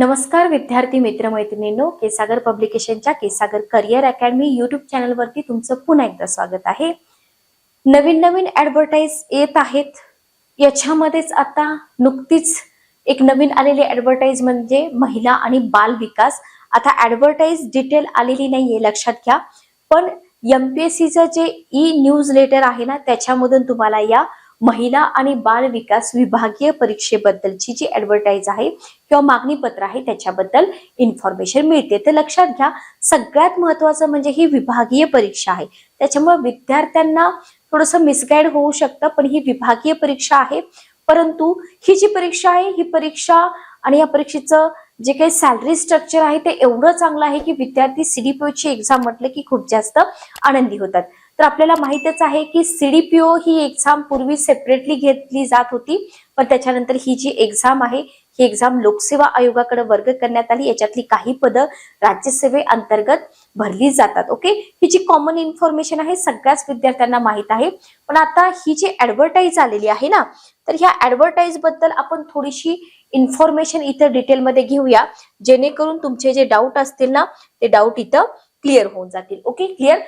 नमस्कार विद्यार्थी मित्रमैत्रिणींनो. केसागर पब्लिकेशनच्या केसागर करिअर अकॅडमी युट्यूब चॅनलवरती तुमचं पुन्हा एकदा स्वागत आहे. नवीन नवीन ऍडव्हर्टाईज येत आहेत. याच्यामध्येच आता नुकतीच एक नवीन आलेली ऍडव्हर्टाईज म्हणजे महिला आणि बाल विकास. आता ऍडव्हर्टाईज डिटेल आलेली नाहीये लक्षात घ्या. पण एमपीएससीचं जे ई न्यूज लेटर आहे ना त्याच्यामधून तुम्हाला या महिला आणि बाल विकास विभागीय परीक्षेबद्दलची जी ऍडव्हर्टाईज आहे किंवा मागणी पत्र आहे त्याच्याबद्दल इन्फॉर्मेशन मिळते. तर लक्षात घ्या सगळ्यात महत्वाचं म्हणजे ही विभागीय परीक्षा आहे. त्याच्यामुळे विद्यार्थ्यांना थोडंसं मिसगाईड होऊ शकतं पण ही विभागीय परीक्षा आहे. परंतु ही जी परीक्षा आहे ही परीक्षा आणि या परीक्षेचं जे काही सॅलरी स्ट्रक्चर आहे ते एवढं चांगलं आहे की विद्यार्थी सीडीपीओची एक्झाम म्हटलं की खूप जास्त आनंदी होतात. तर आपल्याला माहितच आहे की सीडीपीओ ही एक्झाम पूर्वी सेपरेटली घेतली जात होती पण त्याच्यानंतर ही जी एक्झाम आहे ही एक्झाम लोकसेवा आयोगाकडे वर्ग करण्यात आली. याच्यातली काही पदं राज्यसेवे अंतर्गत भरली जातात ओके ही जी कॉमन इन्फॉर्मेशन आहे सगळ्याच विद्यार्थ्यांना माहीत आहे. पण आता ही जी ऍडव्हर्टाईज आलेली आहे ना तर ह्या ऍडव्हर्टाईजबद्दल आपण थोडीशी इन्फॉर्मेशन इथं डिटेलमध्ये घेऊया. जेणेकरून तुमचे जे डाऊट असतील ना ते डाऊट इथं क्लिअर होऊन जातील ओके क्लिअर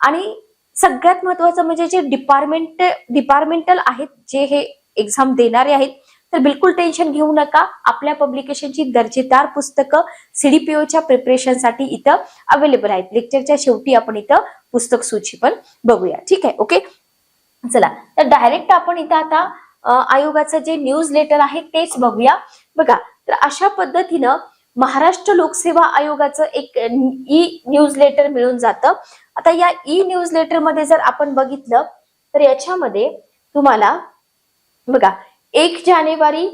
आणि सगळ्यात महत्वाचं म्हणजे जे डिपार्टमेंट डिपार्टमेंटल आहेत जे हे एक्झाम देणारे आहेत तर बिलकुल टेन्शन घेऊ नका. आपल्या पब्लिकेशनची दर्जेदार पुस्तकं सीडीपीओच्या प्रिपरेशनसाठी इथं अवेलेबल आहेत. लेक्चरच्या शेवटी आपण इथं पुस्तक सूची पण बघूया. ठीक आहे? ओके चला. तर डायरेक्ट आपण इथं आता आयोगाचं जे न्यूज लेटर आहे तेच बघूया. बघा तर अशा पद्धतीनं महाराष्ट्र लोकसेवा आयोगाचं एक ई न्यूज लेटर मिळून जातं. आता या ई न्यूज लेटरमध्ये जर आपण बघितलं तर याच्यामध्ये तुम्हाला बघा एक जानेवारी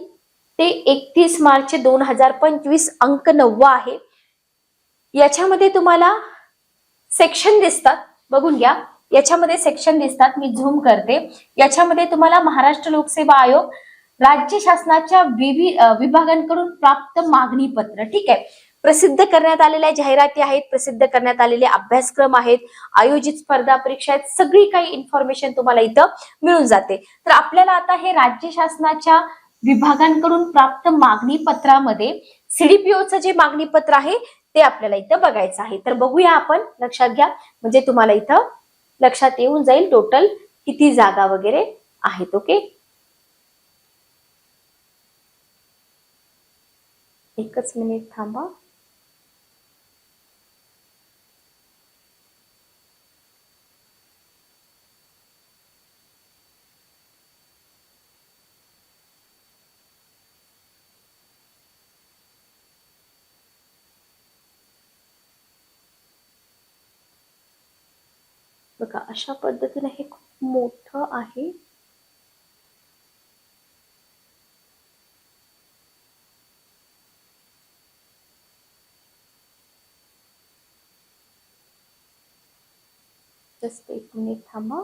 ते एकतीस मार्च दोन हजार पंचवीस अंक नववा आहे. याच्यामध्ये तुम्हाला सेक्शन दिसतात. बघून घ्या. याच्यामध्ये सेक्शन दिसतात. मी झूम करते. याच्यामध्ये तुम्हाला महाराष्ट्र लोकसेवा आयोग राज्य शासनाच्या विभागांकडून प्राप्त मागणी पत्र ठीक आहे. प्रसिद्ध करण्यात आलेल्या जाहिराती आहेत प्रसिद्ध करण्यात आलेले अभ्यासक्रम आहेत आयोजित स्पर्धा परीक्षा आहेत सगळी काही इन्फॉर्मेशन तुम्हाला इथं मिळून जाते. तर आपल्याला आता हे राज्य शासनाच्या विभागांकडून प्राप्त मागणी पत्रामध्ये सीडीपीओचं जे मागणी पत्र आहे ते आपल्याला इथं बघायचं आहे. तर बघूया आपण लक्षात घ्या. म्हणजे तुम्हाला इथं लक्षात येऊन जाईल टोटल किती जागा वगैरे आहेत ओके एकच मिनिट थांबा. बघा अशा पद्धतीने हे खूप मोठं आहे. जस्ट एक मिनिट थांबा.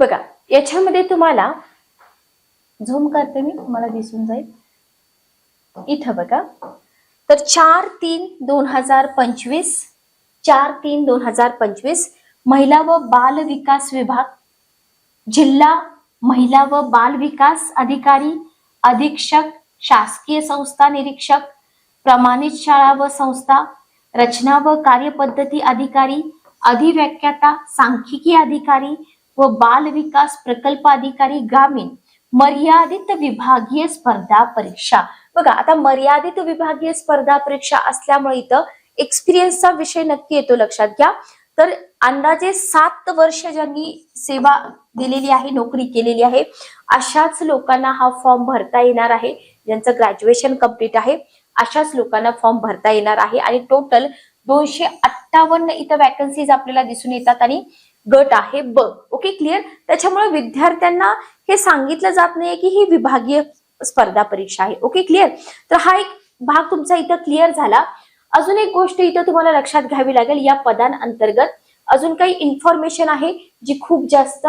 बघा याच्यामध्ये तुम्हाला झूम करते मी तुम्हाला दिसून जाईल. इथं बघा. तर चार तीन दोन हजार पंचवीस चार तीन दोन हजार पंचवीस महिला व बाल विकास विभाग जिल्हा महिला व बाल विकास अधिकारी अधीक्षक शासकीय संस्था निरीक्षक प्रमाणित शाळा व संस्था रचना व कार्यपद्धती अधिकारी अधिव्याख्याता सांख्यिकी अधिकारी व बाल विकास प्रकल्प अधिकारी ग्रामीण मर्यादित विभागीय स्पर्धा परीक्षा. बघा आता मर्यादित विभागीय स्पर्धा परीक्षा असल्यामुळे इथं एक्सपिरियन्सचा विषय नक्की येतो लक्षात घ्या. तर अंदाजे सात वर्ष ज्यांनी सेवा दिलेली आहे नोकरी केलेली आहे अशाच लोकांना हा फॉर्म भरता येणार आहे. ज्यांचं ग्रॅज्युएशन कंप्लीट आहे अशाच लोकांना फॉर्म भरता येणार आहे. आणि टोटल दोनशे अठ्ठावन्न इथं वॅकन्सीज आपल्याला दिसून येतात आणि गट आहे ब ओके क्लिअर त्याच्यामुळे विद्यार्थ्यांना हे सांगितलं जात नाहीये की ही विभागीय स्पर्धा परीक्षा आहे. ओके क्लिअर तर हा एक भाग तुमचा इथं क्लिअर झाला. अजून एक गोष्ट इथं तुम्हाला लक्षात घ्यावी लागेल या पदांअंतर्गत. अजून काही इन्फॉर्मेशन आहे जी खूप जास्त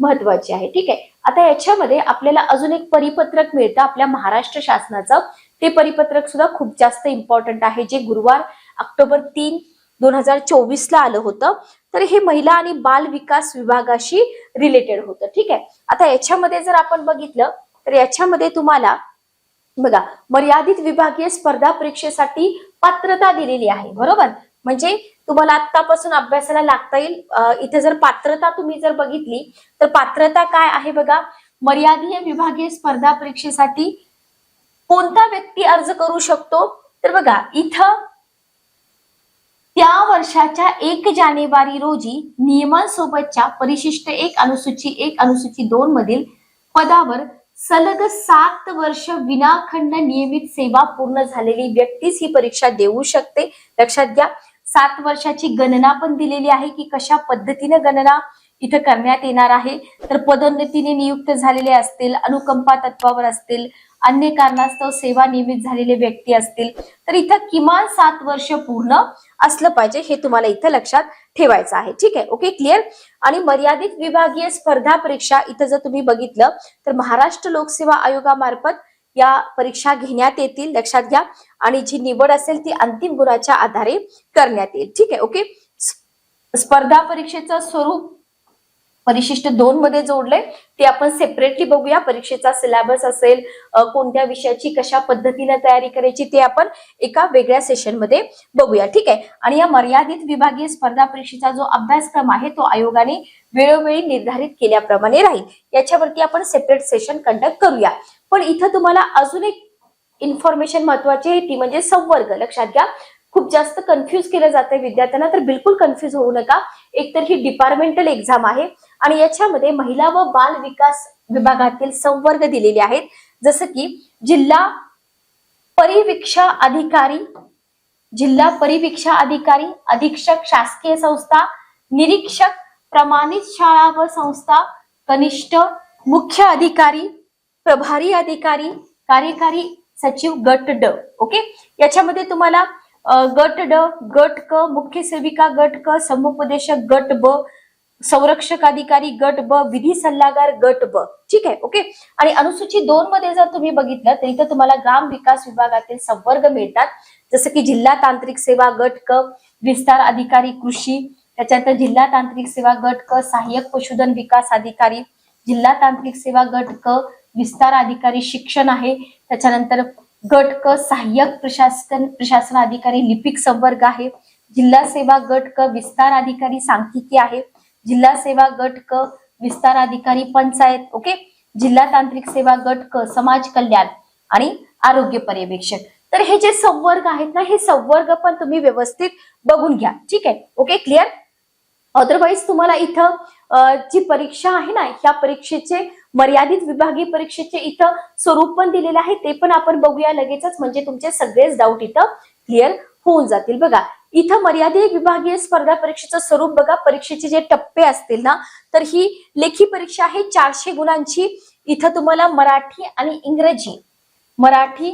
महत्वाची आहे. ठीक आहे? आता याच्यामध्ये आपल्याला अजून एक परिपत्रक मिळतं. आपल्या महाराष्ट्र शासनाचं. ते परिपत्रक सुद्धा खूप जास्त इम्पॉर्टंट आहे. जे गुरुवार ऑक्टोबर तीन दोन हजार चोवीसला आलं होतं. तर हे महिला आणि बाल विकास विभागाशी रिलेटेड होतं ठीक आहे? आता याच्यामध्ये जर आपण बघितलं तर याच्यामध्ये तुम्हाला बघा मर्यादित विभागीय स्पर्धा परीक्षेसाठी पात्रता दिलेली आहे बरोबर? म्हणजे तुम्हाला आतापासून अभ्यासाला लागता येईल. इथे जर पात्रता तुम्ही जर बघितली तर पात्रता काय आहे बघा? मर्यादित विभागीय स्पर्धा परीक्षेसाठी कोणता व्यक्ती अर्ज करू शकतो? तर बघा इथं त्या वर्षाच्या एक जानेवारी रोजी नियमांसोबतच्या परिशिष्ट एक अनुसूची एक अनुसूची दोन मधील पदावर सलग सात वर्ष विनाखंड नियमित सेवा पूर्ण झालेली व्यक्तीच ही परीक्षा देऊ शकते. लक्षात घ्या सात वर्षाची गणना पण दिलेली आहे की कशा पद्धतीने गणना इथं करण्यात येणार आहे. तर पदोन्नतीने नियुक्त झालेले असतील अनुकंपा तत्वावर असतील अन्य कारणास्तव सेवा नियमित झालेले व्यक्ती असतील तर इथं किमान सात वर्ष पूर्ण असलं पाहिजे हे तुम्हाला इथं लक्षात ठेवायचं आहे. ठीक आहे? ओके क्लिअर आणि मर्यादित विभागीय स्पर्धा परीक्षा इथं जर तुम्ही बघितलं तर महाराष्ट्र लोकसेवा आयोगामार्फत या परीक्षा घेण्यात येतील लक्षात घ्या. आणि जी निवड असेल ती अंतिम गुणाच्या आधारे करण्यात येईल. ठीक आहे? ओके स्पर्धा परीक्षेचं स्वरूप परिशिष्ट दोन मध्ये जोडलंय. ते आपण सेपरेटली बघूया. परीक्षेचा सिलेबस असेल कोणत्या विषयाची कशा पद्धतीने तयारी करायची ते आपण एका वेगळ्या सेशनमध्ये बघूया. ठीक आहे? आणि या मर्यादित विभागीय स्पर्धा परीक्षेचा जो अभ्यासक्रम आहे तो आयोगाने वेळोवेळी निर्धारित केल्याप्रमाणे राहील. याच्यावरती आपण सेपरेट सेशन कंडक्ट करूया. पण इथं तुम्हाला अजून एक इन्फॉर्मेशन महत्वाची आहे ती म्हणजे संवर्ग. लक्षात घ्या. खूप जास्त कन्फ्युज केलं जातंय विद्यार्थ्यांना तर बिलकुल कन्फ्युज होऊ नका. एकतर ही डिपार्टमेंटल एक्झाम आहे आणि याच्यामध्ये महिला व बाल विकास विभागातील संवर्ग दिलेले आहेत. जसं की जिल्हा परिवीक्षा अधिकारी जिल्हा परिवीक्षा अधिकारी अधीक्षक शासकीय संस्था निरीक्षक प्रमाणित शाळा व संस्था कनिष्ठ मुख्य अधिकारी प्रभारी अधिकारी कार्यकारी सचिव गट ड. ओके? याच्यामध्ये तुम्हाला गट ड गट क मुख्य सेविका गट क समुपदेशक गट ब संरक्षक अधिकारी गट ब विधी सल्लागार गट ब. ठीक आहे ओके? आणि अनुसूची दोन मध्ये जर तुम्ही बघितलं तर इथं तुम्हाला ग्राम विकास विभागातील संवर्ग मिळतात. जसं की जिल्हा तांत्रिक सेवा गट क विस्तार अधिकारी कृषी. त्याच्यानंतर जिल्हा तांत्रिक सेवा गट क सहाय्यक पशुधन विकास अधिकारी. जिल्हा तांत्रिक सेवा गट क विस्तार अधिकारी शिक्षण आहे. त्याच्यानंतर गट क सहाय्यक प्रशासन प्रशासन अधिकारी लिपिक संवर्ग आहे. जिल्हा सेवा गट क विस्तार अधिकारी सांख्यिकी आहे. जिल्हा सेवा गट क विस्तार अधिकारी पंचायत ओके? जिल्हा तांत्रिक सेवा गट क समाज कल्याण आणि आरोग्य पर्यवेक्षक. तर हे जे संवर्ग आहेत ना हे संवर्ग पण तुम्ही व्यवस्थित बघून घ्या. ठीक आहे? ओके? क्लिअर? अदरवाईज तुम्हाला इथं जी परीक्षा आहे ना ह्या परीक्षेचे मर्यादित विभागीय परीक्षेचे इथं स्वरूप पण दिलेलं आहे ते पण आपण बघूया लगेचच. म्हणजे तुमचे सगळेच डाऊट इथं क्लिअर होऊन जातील. बघा इथं मर्यादित विभागीय स्पर्धा परीक्षेचं स्वरूप बघा. परीक्षेचे जे टप्पे असतील ना तर ही लेखी परीक्षा आहे चारशे गुणांची. इथं तुम्हाला मराठी आणि इंग्रजी मराठी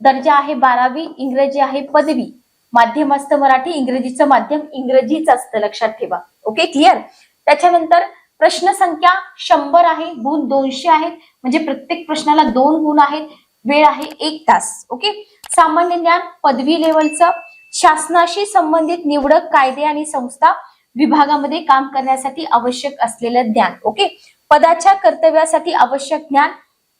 दर्जा आहे बारावी इंग्रजी आहे पदवी. माध्यम असतं मराठी इंग्रजीचं माध्यम इंग्रजीच असतं लक्षात ठेवा. ओके क्लिअर त्याच्यानंतर प्रश्न संख्या शंभर आहे गुण दोनशे आहेत. म्हणजे प्रत्येक प्रश्नाला दोन गुण आहेत. वेळ आहे एक तास ओके? सामान्य ज्ञान पदवी लेवलचं शासनाशी संबंधित निवडक कायदे आणि संस्था विभागामध्ये काम करण्यासाठी आवश्यक असलेलं ज्ञान ओके? पदाच्या कर्तव्यासाठी आवश्यक ज्ञान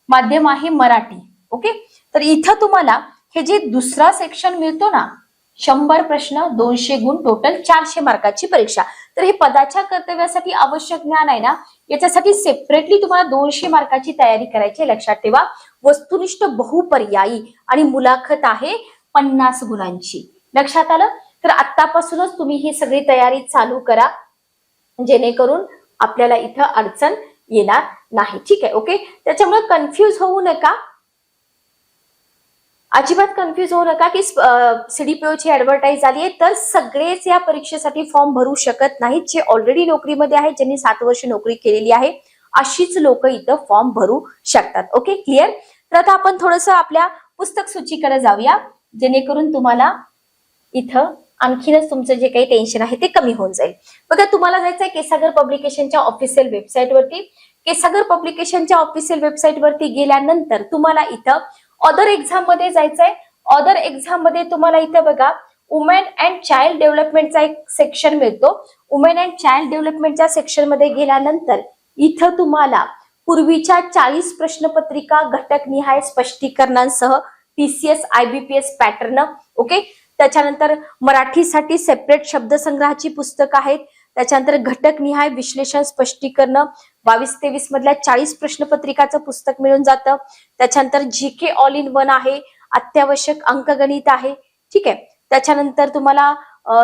माध्यम आहे मराठी ओके? तर इथं तुम्हाला हे जे दुसरा सेक्शन मिळतो ना शंभर प्रश्न दोनशे गुण टोटल चारशे मार्काची परीक्षा. तर हे पदाच्या कर्तव्यासाठी आवश्यक ज्ञान आहे ना? याच्यासाठी सेपरेटली तुम्हाला दोनशे मार्काची तयारी करायची आहे, लक्षात ठेवा. वस्तुनिष्ठ बहुपर्यायी आणि मुलाखत आहे पन्नास गुणांची. लक्षात आलं? तर आतापासूनच तुम्ही ही सगळी तयारी चालू करा. जेणेकरून आपल्याला इथं अडचण येणार नाही. ठीक आहे ओके? त्याच्यामुळे कन्फ्यूज होऊ नका. अजिबात कन्फ्युज होऊ नका की सीडीपीओची ऍडव्हर्टाईज झाली आहे तर सगळेच या परीक्षेसाठी फॉर्म भरू शकत नाहीत जे ऑलरेडी नोकरीमध्ये आहेत ज्यांनी सात वर्ष नोकरी केलेली आहे अशीच लोक इथं फॉर्म भरू शकतात. ओके क्लिअर तर आता आपण थोडस आपल्या पुस्तक सूचीकडे जाऊया जेणेकरून तुम्हाला इथं आणखीनच तुमचं जे काही टेन्शन आहे ते कमी होऊन जाईल. बघा तुम्हाला जायचंय केसागर पब्लिकेशनच्या ऑफिशियल वेबसाईट वरती. केसागर पब्लिकेशनच्या ऑफिशियल वेबसाईट वरती गेल्यानंतर तुम्हाला इथं अदर एक्झाममध्ये जायचंय. अदर एक्झाममध्ये तुम्हाला इथं बघा वुमेन अँड चाइल्ड डेव्हलपमेंटचा एक सेक्शन मिळतो. वुमेन अँड चाइल्ड डेव्हलपमेंटच्या सेक्शनमध्ये गेल्यानंतर इथं तुम्हाला पूर्वीच्या चाळीस प्रश्नपत्रिका घटकनिहाय स्पष्टीकरणांसह टीसीएस आयबीपीएस पॅटर्न ओके त्याच्यानंतर मराठीसाठी सेपरेट शब्दसंग्रहाची पुस्तकं आहेत. त्याच्यानंतर घटकनिहाय विश्लेषण स्पष्टीकरण बावीस तेवीस मधल्या चाळीस प्रश्नपत्रिकाचं पुस्तक मिळून जातं. त्याच्यानंतर G K all in one आहे अत्यावश्यक अंकगणित आहे. ठीक आहे. त्याच्यानंतर तुम्हाला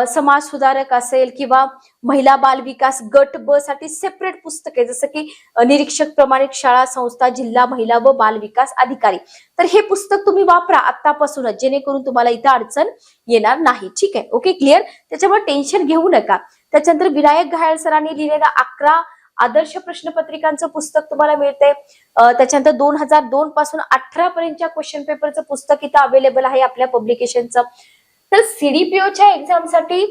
समाज सुधारक असेल किंवा महिला बाल विकास गट ब साठी सेपरेट पुस्तक आहे. जसं की निरीक्षक प्रमाणित शाळा संस्था जिल्हा महिला व बाल विकास अधिकारी. तर हे पुस्तक तुम्ही वापरा आतापासूनच जेणेकरून तुम्हाला इथं अडचण येणार नाही. ठीक आहे. ओके? क्लिअर? त्याच्यामुळे टेन्शन घेऊ नका. त्याच्यानंतर विनायक घायल सरांनी लिहिलेला अकरा आदर्श प्रश्नपत्रिकांचं पुस्तक तुम्हाला मिळतंय. त्याच्यानंतर दोन हजार दोन पासून अठरा पर्यंतच्या क्वेश्चन पेपरचं पुस्तक इथं अवेलेबल आहे आपल्या पब्लिकेशनचं तर सीडीपीओच्या एक्झामसाठी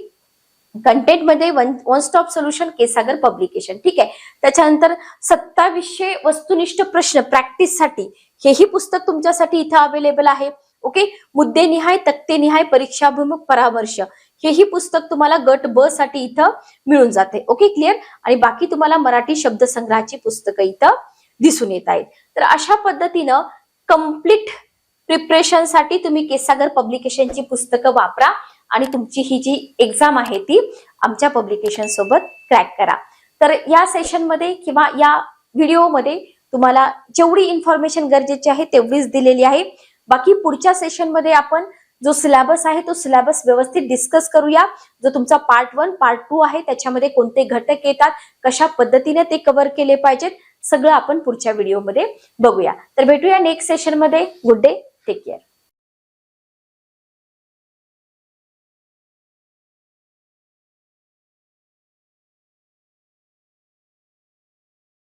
कंटेंटमध्ये one one stop solution K Sagar publication ठीक आहे? त्याच्यानंतर सत्तावीसशे वस्तुनिष्ठ प्रश्न प्रॅक्टिससाठी हेही पुस्तक तुमच्यासाठी इथं अवेलेबल आहे. ओके मुद्देनिहाय तक्तेनिहाय परीक्षाभिमुख परामर्श. हेही पुस्तक तुम्हाला गट ब साठी इथं मिळून जाते. ओके क्लिअर आणि बाकी तुम्हाला मराठी शब्दसंग्रहाची पुस्तकं इथं दिसून येत आहेत. तर अशा पद्धतीनं कंप्लीट प्रिपरेशनसाठी तुम्ही केसागर पब्लिकेशनची पुस्तकं वापरा आणि तुमची ही जी एक्झाम आहे ती आमच्या पब्लिकेशन सोबत क्रॅक करा. तर या सेशनमध्ये किंवा या व्हिडिओमध्ये तुम्हाला जेवढी इन्फॉर्मेशन गरजेची आहे तेवढीच दिलेली आहे. बाकी पुढच्या सेशनमध्ये आपण जो सिलेबस आहे तो सिलेबस व्यवस्थित डिस्कस करूया. जो तुमचा पार्ट वन पार्ट टू आहे त्याच्यामध्ये कोणते घटक येतात कशा पद्धतीने ते कव्हर केले पाहिजेत सगळं आपण पुढच्या व्हिडिओमध्ये बघूया. तर भेटूया नेक्स्ट सेशनमध्ये गुड डे टेक केअर